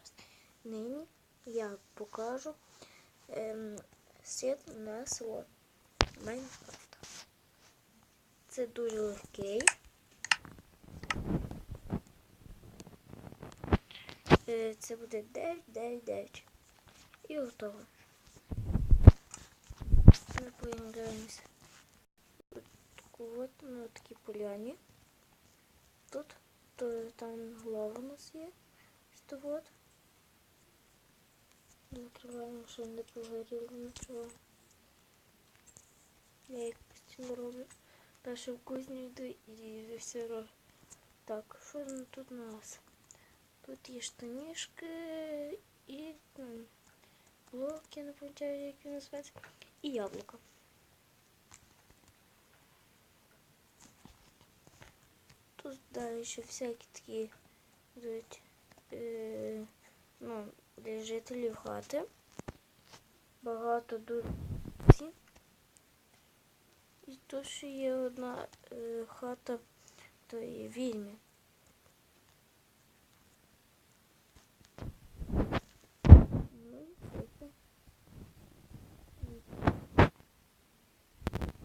зараз. Нині я покажу ем, світ на село Майнкрафт. Це дуже легкий. Е, Це буде 9, 9, 9. І готово. Ми поіграємося. От на такій поляні. Тут то, там лава у нас є. Що от. Закриваємо, щоб не погоріло нічого. Я як постійно роблю. Далі в кузню йду і все роблю. Так, що ж тут у нас? Тут є штанішки і м, блок, я не пам'ятаю, як він називається, і яблуко. Тут далі ще всякі такі йдуть, е, ну, для жителів хати. Багато дуже ці. І тут ще є одна е, хата тої відьми. Ну.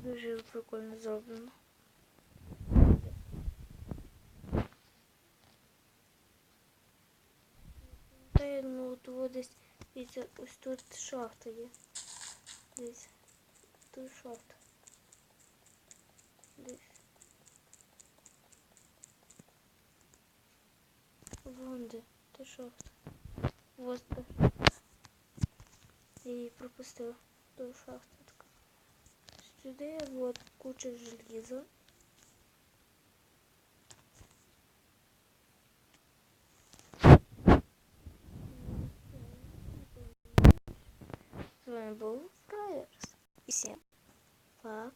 Дуже прикольно зроблено. Та я от десь дивіться, ось тут шахта є. Десь. Тут шахта. Десь. Вон де, та шахта. Вот. Я її пропустила. До така. Сюди вот куча желіза. З вами був Фраєрс. І всім пока.